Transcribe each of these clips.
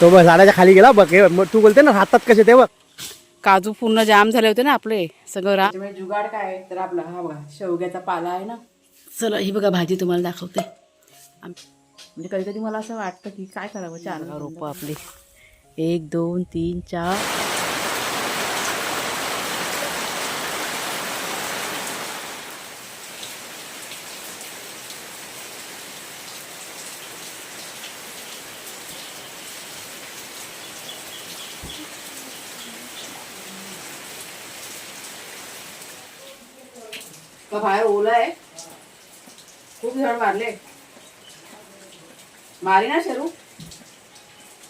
तो बघ झाडाच्या खाली गेला बघ हे मग तू बोलते ना हातात कसे ते बघ. काजू पूर्ण जाम झाले होते ना आपले सगळं रा जुगाड काय आहे? तर आपला हा बघा शेवग्याचा पाला आहे ना. चला ही बघा भाजी तुम्हाला दाखवते. आम- म्हणजे कधी कधी मला असं वाटतं की काय करावं चार रोपं आपली. एक दोन तीन चार. बाहेर ओलं आहे खूप झड मारले मारी ना शेरू।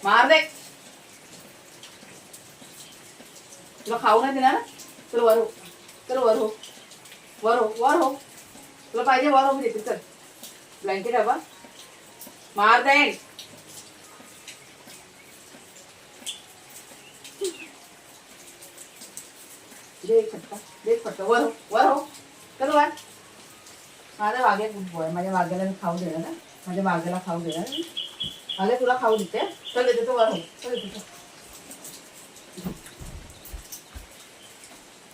मार दे। तुला खाऊ नाही देणार चल वर हो। चल वर हो। वर हो वर हो। तुला पाहिजे वर हो देते चल ब्लँकेट हवा मार दे। दे फटका दे फटका वर हो वर हो। चल वर माझ्या वाघे खूप आहे. माझ्या वाघ्याला मी खाऊ देणार ना माझ्या वाघ्याला खाऊ देणार आले तुला खाऊ देते. चल येते तो वर हो. चल येते तो.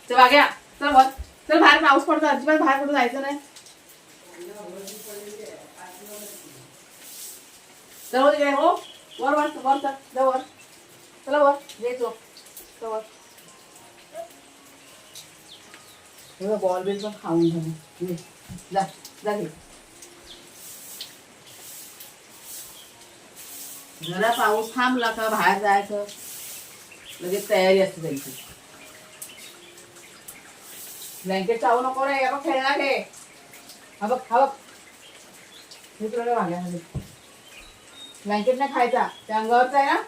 चल वाघ्या चल वर. चल बाहेर पाऊस पडतो अजिबात बाहेर कुठं जायचं नाही. चल वर हो. वर वर वर चल. वर. चला वर. जे चो चल वर. हे बॉल बिल पण खाऊन घे. जा जा घे. जरा पाऊस थांबला का बाहेर जायचं? लगेच तयारी असते त्यांची. ब्लँकेट चावू नको रे बघ खेळणार हे. हा बघ हा बघ. हे तुला ब्लँकेट नाही खायचा त्या अंगावरचा आहे ना?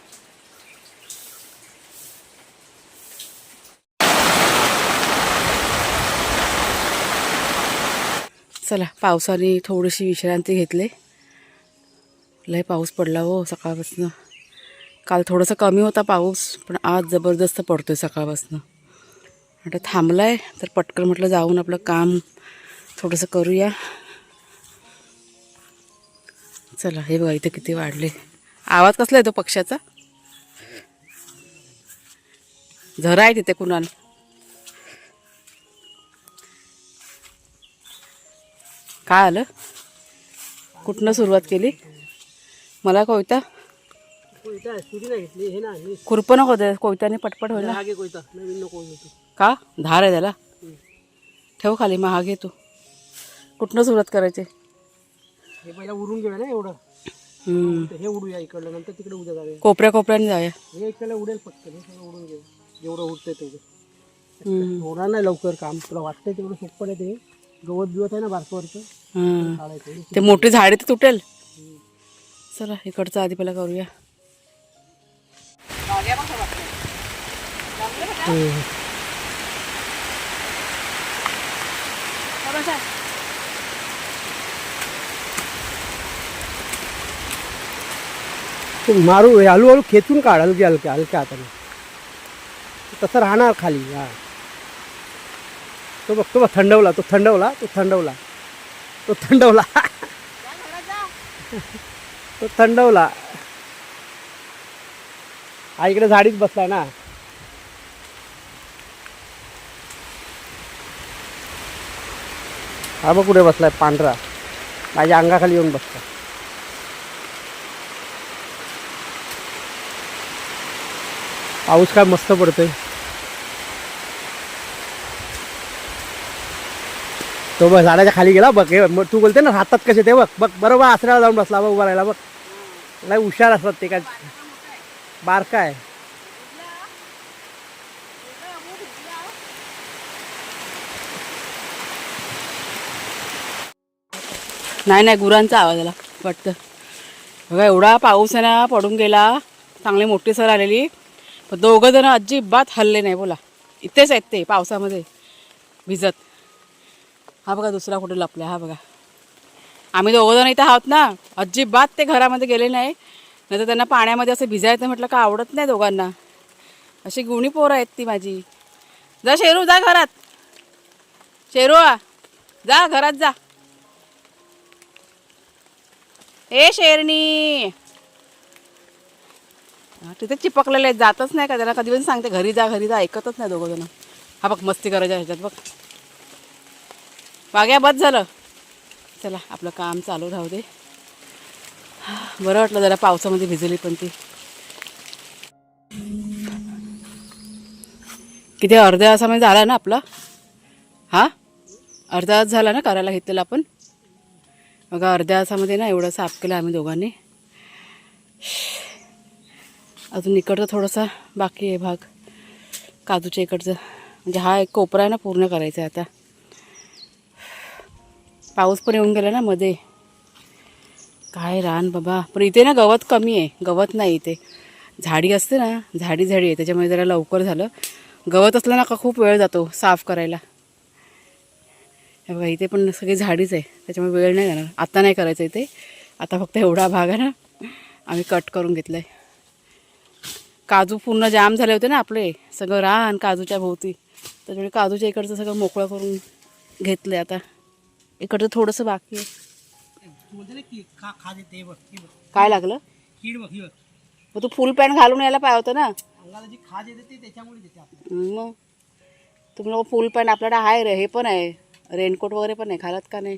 चला पावसाने थोडीशी विश्रांती घेतली. लय पाऊस पडला हो सकाळपासून. काल थोडंसं कमी होता पाऊस पण आज जबरदस्त पडतो आहे सकाळपासनं. आता आहे तर पटकन म्हटलं जाऊन आपलं काम थोडंसं करूया. चला हे बघा इथे किती वाढले. आवाज कसला येतो पक्ष्याचा झरा आहे तिथे कुणाला. काय आलं? कुठनं सुरुवात केली? मला कोयता? हे खुरपं नको दे कोयत्याने पटपट होईल का? धार आहे त्याला. ठेव खाली मग हा घे तू. कुठनं सुरुवात करायची? हे पहिला उरून घेऊया ना एवढं. हे उडूया इकडलं नंतर तिकडे उद्या जाऊया. कोपऱ्या कोपऱ्याने जाऊया. हे इकडलं उडेल फक्त हे सगळं उडून घेऊ जेवढं उडतंय तेवढं. होणार नाही लवकर काम तुला वाटतंय तेवढं सोपं आहे ते. गवत बिवत आहे ना बारकवरचं. काढायचं ते मोठी झाडे तर तुटेल. चला इकडचं आधी पहिला करूया. तू मारू हळूहळू खेचून काढ हलक्या हलक्या हलक्या हाताने. तसं राहणार खाली हा. तो बघतो बघ थंडवला तो थंडवला तो थंडवला. तो थंडवला. तो थंडवला. हा इकडे झाडीत बसलाय ना. हा बघ कुठे बसलाय पांढरा. माझ्या अंगाखाली येऊन बसला पाऊस काय मस्त पडतोय. तो बघ झाडाच्या खाली गेला बघ हे मग तू बोलते ना हातात कसे ते बघ बघ बरोबर आसऱ्याला जाऊन बसला बघ उभा राहिला बघ. लय हुशार असतात ते काय. बारका आहे. नाही नाही गुरांचा आवाज आला वाटतं. बघा एवढा पाऊस आहे ना पडून गेला. चांगली मोठी सर आलेली. पण दोघं जण अजिबात हल्ले नाही बोला. इथेच आहेत ते पावसामध्ये. भिजत. हा बघा दुसरा कुठे लपला हा बघा. आम्ही दोघंजण इथं आहोत ना अजिबात ते घरामध्ये गेले नाही. नाही तर त्यांना पाण्यामध्ये असं भिजायचं म्हटलं का आवडत नाही दोघांना. अशी गुणी पोरं आहेत ती माझी. जा शेरू जा घरात. शेरू आ, जा घरात जा. ए शेरणी. तिथे चिपकलेले आहेत जातच नाही का? त्याला कधी पण सांगते घरी जा घरी जा ऐकतच नाही दोघं जण. हा बघ मस्ती करायच्या ह्याच्यात बघ. वाघ्या बस झालं. चला आपलं काम चालू राहू दे. बरं वाटलं जरा पावसामध्ये भिजली पण ती. किती अर्ध्या तासामध्ये झाला ना आपला? हां? अर्धा तास झाला ना करायला घेतलेला आपण? बघा अर्ध्या तासामध्ये ना एवढं साफ केलं आम्ही दोघांनी. अजून इकडचं थोडंसं बाकी आहे भाग. काजूच्या इकडचं. म्हणजे हा एक कोपरा आहे ना पूर्ण करायचा आहे आता. पाऊस पण येऊन गेला ना मध्ये. काय रान बाबा. पण इथे ना गवत कमी आहे. गवत नाही इथे. झाडी असते ना झाडी झाडी आहे. त्याच्यामुळे जरा लवकर झालं. गवत असलं ना का खूप वेळ जातो साफ करायला. बघा इथे पण सगळी झाडीच आहे. त्याच्यामुळे वेळ नाही जाणार. आता नाही करायचं इथे. आता फक्त एवढा भाग आहे ना आम्ही कट करून घेतलं आहे काजू पूर्ण जाम झाले होते ना आपले. सगळं रान काजूच्या भोवती. त्याच्यामुळे काजूच्या इकडचं सगळं मोकळं करून घेतलं आहे आता. इकडचं थोडंसं बाकी आहे. काय लागलं? कीड बघ बघ. मग तू फुल पॅन्ट घालून यायला पाहिजे होतं ना. अंगाला जी खाज येते ती त्याच्यामुळे देते आपल्याला. मग. तुम्ही लोक फुल पॅन्ट आपल्याकडे आहे रे हे पण आहे. रेनकोट वगैरे पण आहे घालत का नाही?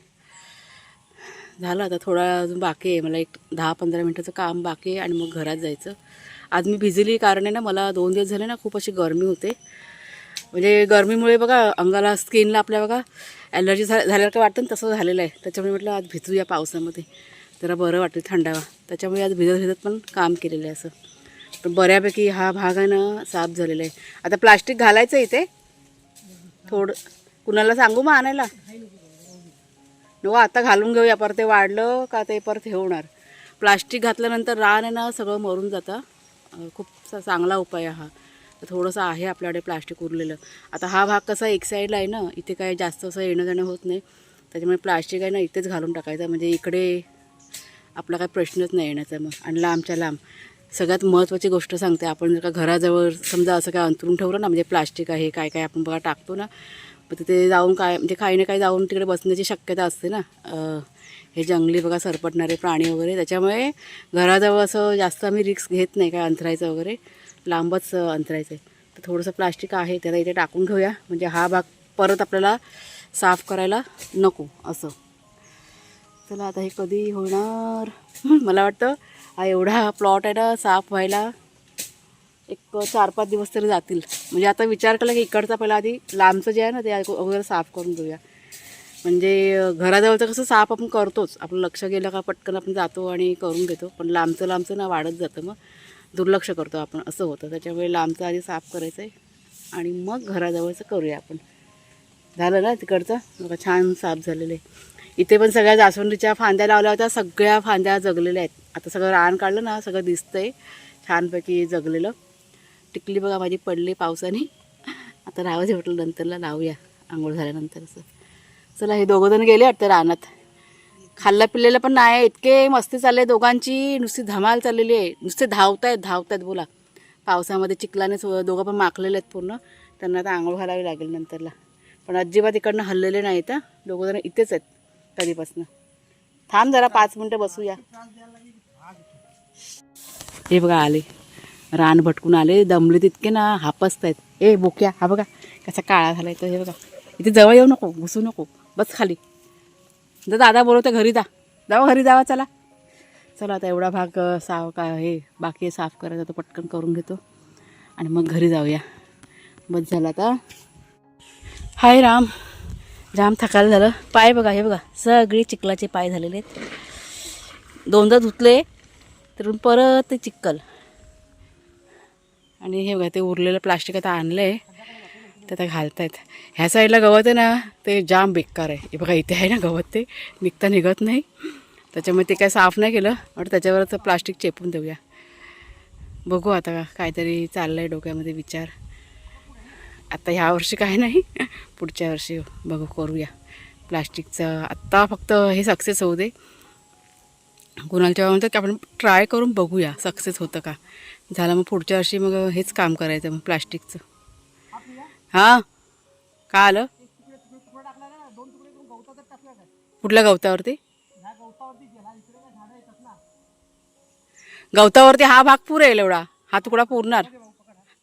झालं आता थोडा अजून बाकी आहे. मला एक दहा पंधरा मिनटाचं काम बाकी आहे आणि मग घरात जायचं. आज मी भिजली कारण आहे ना मला दोन दिवस झाले ना खूप अशी गरमी होते. म्हणजे गरमीमुळे बघा अंगाला स्किनला आपल्या बघा ॲलर्जी झा झाल्यासारखं वाटतं ना तसं झालेलं आहे. त्याच्यामुळे म्हटलं आज भिजूया पावसामध्ये. जरा बरं वाटेल थंडावा. त्याच्यामुळे आज भिजत भिजत पण काम केलेलं आहे असं. पण बऱ्यापैकी हा भाग आहे ना साफ झालेला आहे. आता प्लास्टिक घालायचं इथे. थोडं कुणाला सांगू मग आणायला? नको आता घालून घेऊया. परत ते वाढलं का ते परत हे होणार. प्लास्टिक घातल्यानंतर रान आहे ना सगळं मरून जातं. खूप चांगला उपाय हा. तर थोडंसं आहे आपल्याकडे प्लास्टिक उरलेलं. आता हा भाग कसा एक साईडला आहे ना इथे काय जास्त असं येणं जाणं होत नाही. त्याच्यामुळे प्लास्टिक आहे ना इथेच घालून टाकायचं. म्हणजे इकडे आपला काही प्रश्नच नाही येण्याचा मग. आणि लांबच्या लांब. सगळ्यात महत्त्वाची गोष्ट सांगते आपण जर का घराजवळ समजा असं काय अंतरून ठेवलं ना म्हणजे प्लास्टिक आहे काय काय आपण बघा टाकतो ना मग तिथे जाऊन काय म्हणजे काही ना काही जाऊन तिकडे बसण्याची शक्यता असते ना. हे जंगली बघा सरपटणारे प्राणी वगैरे. त्याच्यामुळे घराजवळ असं जास्त आम्ही रिक्स घेत नाही काय अंथरायचं वगैरे. लांबच अंतरायचं आहे. तर थोडंसं प्लास्टिक आहे त्याला इथे टाकून घेऊया. म्हणजे हा भाग परत आपल्याला साफ करायला नको असं. चला आता हे कधी होणार? मला वाटतं हा एवढा प्लॉट आहे ना साफ व्हायला एक चार पाच दिवस तरी जातील. म्हणजे आता विचार केला की इकडचा पहिला आधी लांबचं जे आहे ना ते अगोदर साफ करून घेऊया. म्हणजे घराजवळचं कसं साफ आपण करतोच. आपलं लक्ष गेलं का पटकन आपण जातो आणि करून घेतो. पण लांबचं लांबचं ना वाढत जातं मग. दुर्लक्ष करतो आपण असं होतं. त्याच्यामुळे लांबचं आधी साफ करायचं आहे आणि मग घराजवळचं करूया आपण. झालं ना तिकडचं? बघा छान साफ झालेलं आहे. इथे पण सगळ्या जास्वंदीच्या फांद्या लावल्या होत्या. सगळ्या फांद्या जगलेल्या आहेत. आता सगळं रान काढलं ना सगळं दिसतंय. छानपैकी जगलेलं. टिकली बघा माझी पडली पावसाने. आता राहावं दे म्हटलं नंतरला लावूया. आंघोळ झाल्यानंतर असं चला हे दोघं जण गेले वाटतं रानात. खाल्लं पिल्लेलं पण नाही. इतके मस्ती चालले दोघांची. नुसती धमाल चाललेली आहे. नुसते धावतायत धावतायत बोला. पावसामध्ये चिखलाने दोघं पण माखलेले आहेत पूर्ण. त्यांना आता आंघोळ घालावी लागेल नंतरला. पण अजिबात इकडनं हल्लेले नाही तर दोघंजण इथेच आहेत कधीपासून थांब जरा पाच मिनटं बसूया. हे बघा आले. रान भटकून आले. दमले तितके ना हापसतायत ए बोक्या हा बघा कसा काळा झाला आहे तर हे बघा. इथे जवळ येऊ नको घुसू नको. बस खाली. जर दादा बोलवतो घरी जा. जावा घरी जावा चला. चला आता एवढा भाग साव साफ का हे बाकी साफ करायचा तो पटकन करून घेतो. आणि मग घरी जाऊया. बस झालं आता. हाय राम. जाम थकायला झालं. पाय बघा हे बघा सगळे चिखलाचे पाय झालेले आहेत. दोनदा धुतले तर परत ते चिक्कल आणि हे बघा ते उरलेलं प्लास्टिक आता आणलं आहे ते आता घालतायत. ह्या साईडला गवत आहे ना ते जाम बेकार आहे. हे बघा इथे आहे ना गवत ते. निघता निघत नाही. त्याच्यामुळे ते काय साफ नाही केलं पण त्याच्यावरच प्लास्टिक चेपून देऊया. बघू आता काहीतरी चाललं आहे डोक्यामध्ये विचार. आता ह्या वर्षी काय नाही पुढच्या वर्षी बघू करूया. प्लास्टिकचं आत्ता फक्त हे सक्सेस होऊ दे. कुणालच्या म्हणतात की आपण ट्राय करून बघूया सक्सेस होतं का? झालं मग पुढच्या वर्षी मग हेच काम करायचं मग प्लास्टिकचं. हा? का आलं? कुठल्या गवतावरती? गवतावरती हा भाग पुरेल एवढा. हा तुकडा पुरणार.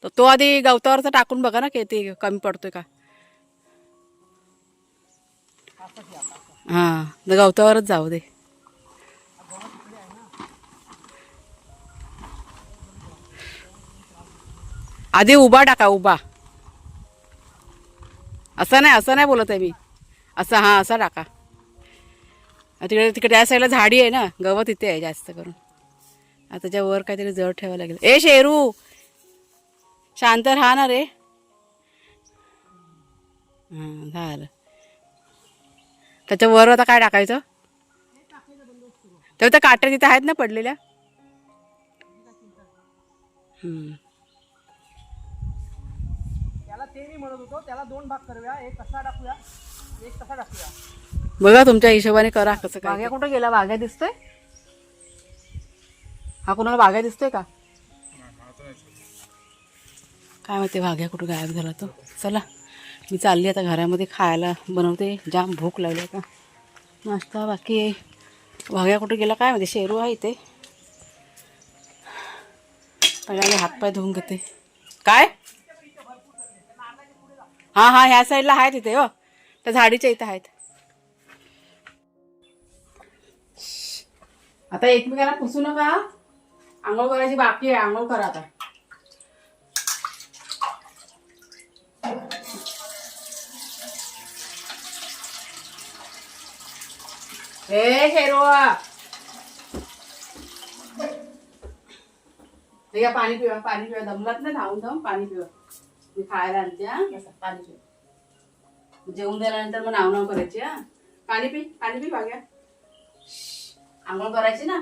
तर तो आधी गवतावरचा टाकून बघा ना किती कमी पडतोय का. हां तर गवतावरच जाऊ दे. आधी उभा टाका उभा. असं नाही असं नाही बोलत आहे मी. असं हां असा टाका. तिकडे तिकडे त्या साईडला झाडी आहे ना गवत इथे आहे जास्त करून. आता त्याच्या वर काहीतरी जड ठेवावं लागेल. ए शेरू! शांत राहा ना रे. हां झालं. त्याच्या वर आता काय टाकायचं? तेव्हा त्या काट्या तिथे आहेत ना पडलेल्या हम्म. त्याला ते मी म्हणत होतो त्याला दोन भाग करूया. एक कसा टाकूया एक कसा टाकूया. बघा तुमच्या हिशोबाने करा कसं काय वाघ्या कुठं गेला? वाघ्या दिसतोय? हा कोणाला वाघ्या दिसतोय का? काय माहिती वाघ्या कुठं गायब झाला तो. चला मी चालली आता घरामध्ये खायला बनवते. जाम भूक लागली आता. नाश्ता बाकी आहे. वाघ्या कुठं गेला? काय माहिती शेरू आहे इथे. पहिल्यांदा हातपाय धुवून घेते. काय? हा हा ह्या साईडला आहेत तिथे हो. त्या झाडीच्या इथं आहेत. आता एकमेकांना पुसू नका. आंघोळ करायची बाकी आहे. आंघोळ करा आता. हे शेरवा. हे पाणी पिवा पाणी पिवा दमलात ना धावून धावून पाणी पिवा मी खायला आणते हा. बसा पाणी जेवून झाल्यानंतर मग नाव नाव करायची हा. पाणी पी पाणी पी बाग्या. आंघोळ करायची ना?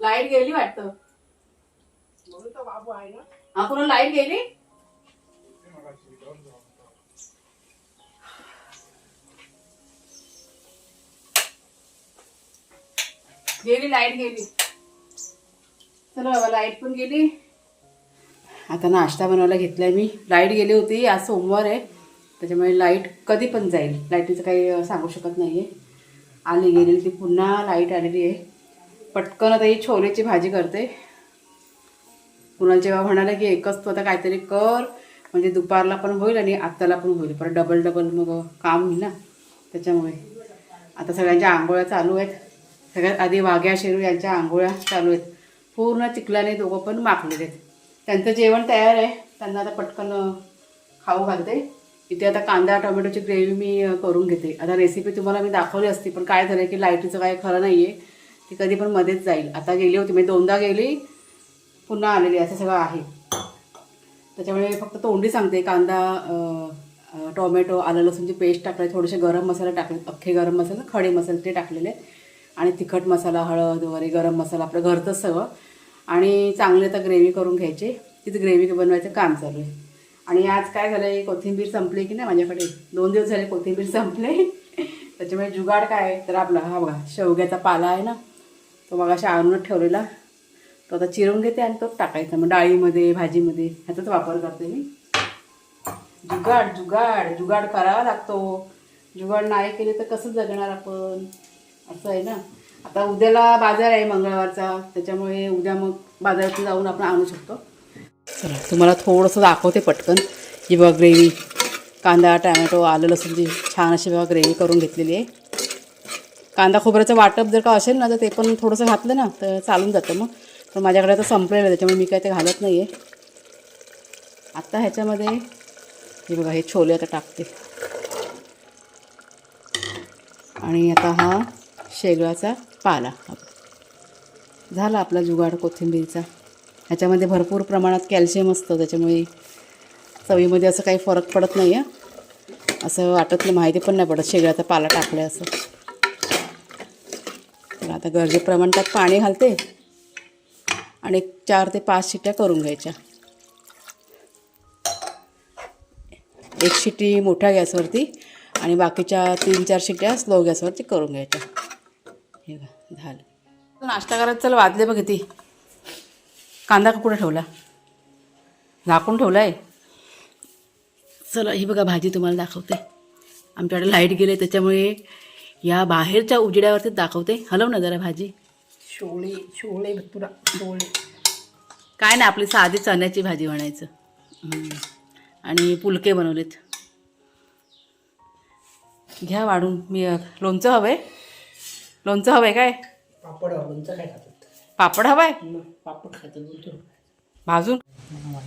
लाइट गेली वाटतं. म्हणून तो बाबू आहे ना. हा पुन्हा लाइट गेली? गेली लाइट गेली. चला बाबा लाइट पण गेली. आता नाश्ता बनवायला घेतलाय मी. लाइट गेली होती आज सोमवार आहे. त्याच्यामुळे लाइट कधी पण जाईल. लाईटीचं काही सांगू शकत नाही आहे आली गेली ती पुन्हा लाइट आलेली आहे. पटकन आता ही छोलेची भाजी करते. कुणाला जेव्हा म्हणाला की एकच तू आता काहीतरी कर. म्हणजे दुपारला पण होईल आणि आत्ताला पण होईल. परत डबल डबल मग काम होईल ना. त्याच्यामुळे. आता सगळ्यांच्या आंघोळ्या चालू आहेत. सगळ्यात आधी वाघ्या शेरू यांच्या आंघोळ्या चालू आहेत. पूर्ण चिखलाने दोघं पण माखलेले आहेत. त्यांचं जेवण तयार आहे. त्यांना आता पटकन खाऊ घालते. इथे आता कांदा टोमॅटोची ग्रेव्ही मी करून घेते. आता रेसिपी तुम्हाला मी दाखवली असती पण काय झालं की लाईटीचं काय खरं नाही आहे ती कधी पण मध्येच जाईल. आता गेली होती मी दोनदा गेली पुन्हा आलेली असं सगळं आहे. त्याच्यामुळे फक्त तोंडी सांगते कांदा टोमॅटो आलं लसूणची पेस्ट टाकले थोडेसे गरम मसाले टाकले अख्खे गरम मसाले खडे मसाले ते टाकलेले. आणि तिखट मसाला हळद वगैरे गरम मसाला आपलं घरचंच सगळं. आणि चांगले तर ग्रेव्ही करून घ्यायची. तिथे ग्रेव्ही बनवायचं काम चालू आहे. आणि आज काय झालं आहे कोथिंबीर संपली की नाही माझ्याकडे? दोन दिवस झाले कोथिंबीर संपले. त्याच्यामुळे जुगाड काय आहे तर आपला हा बघा शेवग्याचा पाला आहे ना तो मग अशा आणूनच ठेवलेला. तो आता चिरून घेते आणि तो टाकायचा. मग डाळीमध्ये भाजीमध्ये ह्याचाच वापर करते मी. जुगाड जुगाड जुगाड करावा लागतो. जुगाड नाही केले तर कसं जगणार आपण? असं आहे ना. आता उद्याला बाजार आहे मंगळवारचा त्याच्यामुळे उद्या मग बाजारातून जाऊन आपण आणू शकतो. चला तुम्हाला थोडंसं दाखवते पटकन. ही बघा ग्रेव्ही कांदा टॅमॅटो आलं लसूणची छान अशी बघा ग्रेव्ही करून घेतलेली आहे. कांदा खोबऱ्याचं वाटप जर का असेल ना तर ते पण थोडंसं घातलं ना तर चालून जातं मग. पण माझ्याकडे आता संपलेलं आहे त्याच्यामुळे मी काय ते घालत नाही आहे आत्ता ह्याच्यामध्ये हे बघा हे छोले आता टाकते. आणि आता हा शेगळाचा पाला. झाला आपला जुगाड कोथिंबीरचा. ह्याच्यामध्ये भरपूर प्रमाणात कॅल्शियम असतं त्याच्यामुळे चवीमध्ये असं काही फरक पडत नाही आहे असं वाटत नाही माहिती पण नाही पडत शेगळ्याचा पाला टाकला असं. तर आता गरजेप्रमाण त्यात पाणी घालते. आणि एक चार ते पाच शिट्या करून घ्यायच्या. एक शिट्टी मोठ्या गॅसवरती आणि बाकीच्या तीन चार शिट्या स्लो गॅसवरती करून घ्यायच्या. हे बघा. झालं. नाश्ता करायचं चल वाजले बघ किती. कांदा का कुठे ठेवला? झाकून ठेवला आहे चला ही बघा भाजी तुम्हाला दाखवते. आमच्याकडे लाइट गेले त्याच्यामुळे या बाहेरच्या उजेड्यावरतीच दाखवते. हलव ना जरा भाजी. छोळे छोळे भटुरा छोळे काय नाही आपली साधी चण्याची भाजी म्हणायचं. आणि पुलके बनवलेत. घ्या वाढून मी लोणचं हवंय. लोणचं हवंय काय? पापड लोणचं काय खातात? पापड हवाय? पापड खातात भाजून?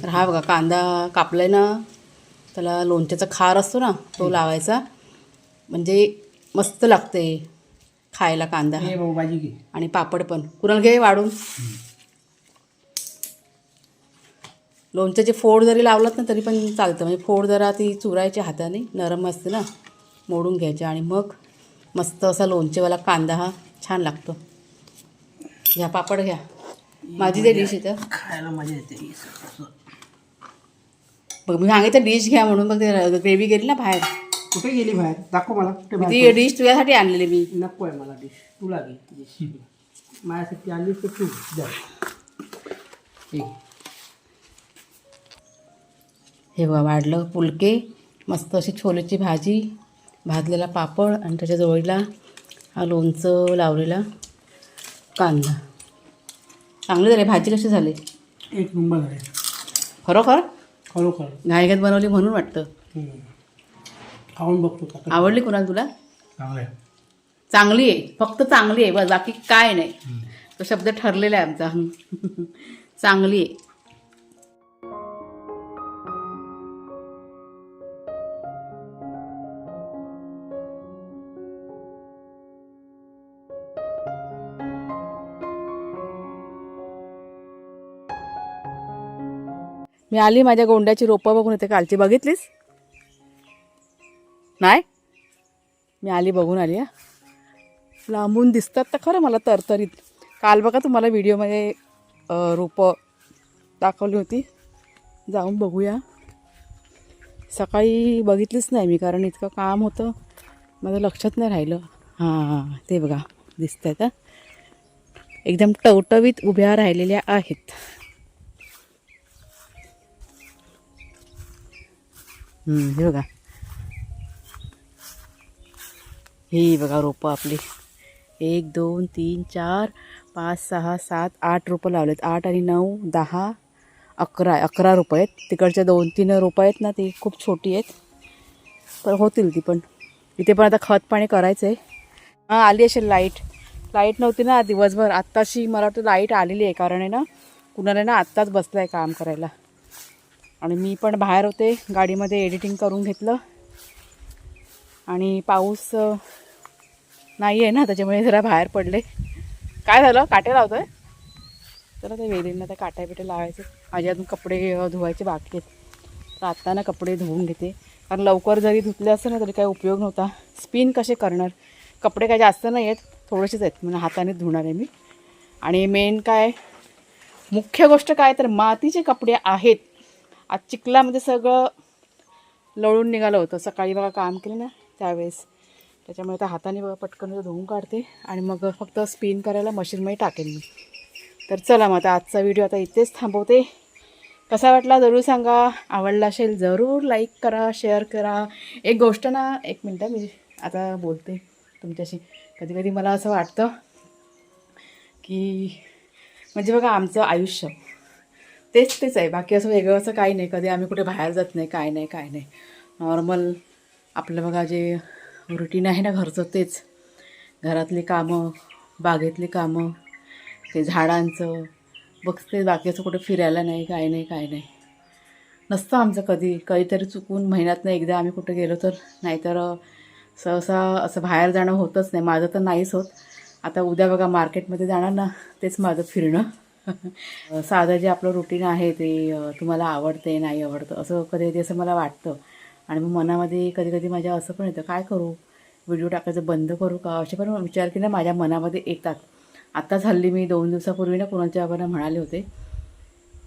तर हा बघा कांदा कापलाय ना त्याला लोणच्याचा खार असतो ना तो लावायचा. म्हणजे मस्त लागते खायला कांदा. भाऊ भाजी घे. आणि पापड पण. कुणाला घे वाढून? लोणच्याची फोड जरी लावलात ना तरी पण चालतं. म्हणजे फोड जरा ती चुरायची हाताने नरम असते ना मोडून घ्यायची आणि मग मस्त असा लोणचेवाला कांदा हा छान लागतो. घ्या पापड घ्या. माझी ते डिश इथं. खायला मजा येते. बघ मी सांगितलं डिश घ्या म्हणून मग ते ग्रेव्ही गेली ना बाहेर. कुठे गेली बाहेर? दाखव मला. कुठे बाहेर ती डिश तुझ्यासाठी आणलेली मी? नको आहे मला डिश तुला घे डिश माझ्यासाठी आली तर तू जा. हे. हे बघा वाढलं पुलके मस्त अशी छोलेची भाजी. भाजलेला पापड आणि त्याच्या जवळला हा लोणचं लावलेला कांदा. चांगले झाले. भाजी कशी झाली? एक नंबर आहे खरोखर? खरोखर. घाईघात बनवली म्हणून वाटतं. खाऊन बघतो आवडली कुणाला तुला? चांगलं. आहे चांगली आहे. फक्त चांगली आहे. बस. बाकी काय नाही. तो शब्द ठरलेला आहे आमचा. चांगली आहे. मी आली माझ्या गोंड्याची रोपं बघून येते कालची बघितलीस? नाही? मी आली बघून आली हा? लांबून दिसतात तर खरं मला तरतरीत. काल बघा तुम्हाला व्हिडिओमध्ये रोपं दाखवली होती. जाऊन बघूया. सकाळी बघितलीच नाही मी कारण इतकं काम होतं. माझं लक्षात नाही राहिलं. हां ते बघा दिसत आहेत एकदम टवटवीत उभ्या राहिलेल्या आहेत. हे बघा. ही बघा रोपं आपली. एक दोन तीन चार पाच सहा सात आठ रोपं लावलेत. आठ आणि नऊ दहा अकरा अकरा रोपं आहेत. तिकडच्या दोन तीन रोपं आहेत ना ती खूप छोटी आहेत. पण होतील ती पण. इथे पण आता खत पाणी करायचं आहे हां आली असेल लाइट. लाइट नव्हती ना दिवसभर. आत्ताशी मला वाटतं लाइट आलेली आहे. कारण आहे ना कुणाला ना आत्ताच बसलं आहे काम करायला. आणि मी पण बाहेर होते गाडीमध्ये एडिटिंग करून घेतलं. आणि पाऊस नाही आहे ना त्याच्यामुळे जरा बाहेर पडले. काय झालं? काटे लावतोय? चला ते वेलींना त्या काट्या बिटे लावायचे. माझे अजून कपडे धुवायचे बाकी आहेत. तर आत्ता ना कपडे धुवून घेते. कारण लवकर जरी धुतले असतं ना तरी काही उपयोग नव्हता. स्पिन कसे करणार? कपडे काही जास्त नाही आहेत थोडेसेच आहेत. म्हणजे हाताने धुणार आहे मी. आणि मेन काय मुख्य गोष्ट काय तर मातीचे कपडे आहेत. आज चिखलामध्ये सगळं लळून निघालं होतं. सकाळी बघा काम केलं ना त्यावेळेस. त्याच्यामुळे आता हाताने बघा पटकन धुवून काढते आणि मग फक्त स्पिन करायला मशीनमध्ये टाकेन मी. तर चला मग आता आजचा व्हिडिओ आता इथेच थांबवते. कसा वाटला जरूर सांगा. आवडला असेल जरूर लाईक करा शेअर करा. एक गोष्ट ना एक मिनटं मी आता बोलते तुमच्याशी. कधी कधी मला असं वाटतं की म्हणजे बघा आमचं आयुष्य तेच तेच आहे. बाकी असं वेगळं असं काही नाही. कधी आम्ही कुठे बाहेर जात नाही. काय नाही काय नाही. नॉर्मल आपलं बघा जे रुटीन आहे ना घरचं तेच. घरातली कामं बागेतली कामं ते झाडांचं. बघते बाकी असं कुठे फिरायला नाही काय नाही काय नाही. नसतं आमचं कधी. कधीतरी चुकून महिन्यातनं एकदा आम्ही कुठे गेलो तर नाहीतर सहसा असं बाहेर जाणं होतच नाही. माझं तर नाहीच होत. आता उद्या बघा मार्केटमध्ये जाणार ना तेच माझं फिरणं. साधं जे आपलं रुटीन आहे ते तुम्हाला आवडते नाही आवडतं असं कधी कधी असं मला वाटतं. आणि मग मनामध्ये कधी कधी माझ्या असं पण येतं काय करू? व्हिडिओ टाकायचं बंद करू का? असे पण विचार की ना माझ्या मनामध्ये येतात. आत्ताच हल्ली मी दोन दिवसापूर्वी ना कोणाच्या बाबांना म्हणाले होते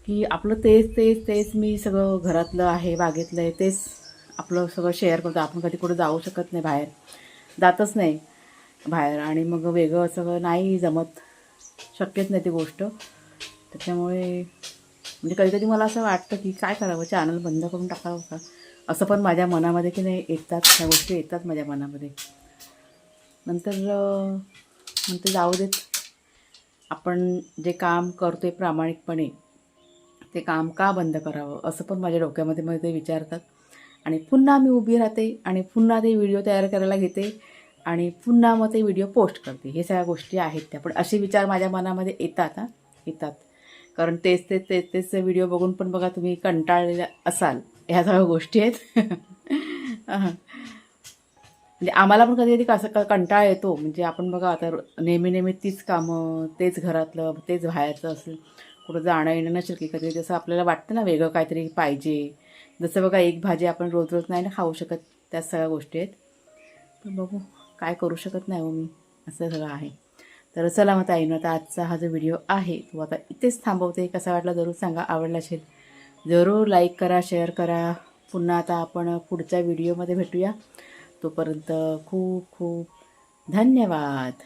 की आपलं तेच तेच तेच मी सगळं घरातलं आहे बागेतलं आहे तेच आपलं सगळं शेअर करतो. आपण कधी कुठं जाऊ शकत नाही बाहेर. जातच नाही बाहेर. आणि मग वेगळं सगळं नाही जमत. शक्यच नाही ती गोष्ट. त्याच्यामुळे म्हणजे कधी कधी मला असं वाटतं की काय करावं? चॅनल बंद करून टाकावं का? असं पण माझ्या मनामध्ये की नाही येतात ह्या गोष्टी येतात माझ्या मनामध्ये. नंतर नंतर जाऊ देत. आपण जे काम करतो आहे प्रामाणिकपणे ते काम का बंद करावं? असं पण माझ्या डोक्यामध्ये मध्ये ते विचारतात. आणि पुन्हा मी उभी राहते आणि पुन्हा ते व्हिडिओ तयार करायला घेते आणि पुन्हा मग ते व्हिडिओ पोस्ट करते. हे सगळ्या गोष्टी आहेत त्या. पण असे विचार माझ्या मनामध्ये येतात हां. येतात. कारण तेच तेच तेच तेच व्हिडिओ बघून पण बघा तुम्ही कंटाळलेल्या असाल. ह्या सगळ्या गोष्टी आहेत. म्हणजे आम्हाला पण कधी कधी कसं क- कंटाळा येतो. म्हणजे आपण बघा आता नेहमी नेहमी तीच कामं तेच घरातलं तेच बाहेरचं असेल कुठं जाणं येणं नसेल की कधी जसं आपल्याला वाटतं ना वेगळं काहीतरी पाहिजे. जसं बघा एक भाजी आपण रोज रोज नाही ना खाऊ शकत त्या सगळ्या गोष्टी आहेत. पण बघू काय करू शकत नाही हो मी. असं सगळं आहे. तर चला मग ताईनं आता आजचा हा जो व्हिडिओ आहे तो आता इथेच थांबवते. कसा वाटला जरूर सांगा आवडला असेल जरूर लाईक करा शेअर करा. पुन्हा आता आपण पुढच्या व्हिडिओमध्ये भेटूया. तोपर्यंत खूप खूप धन्यवाद.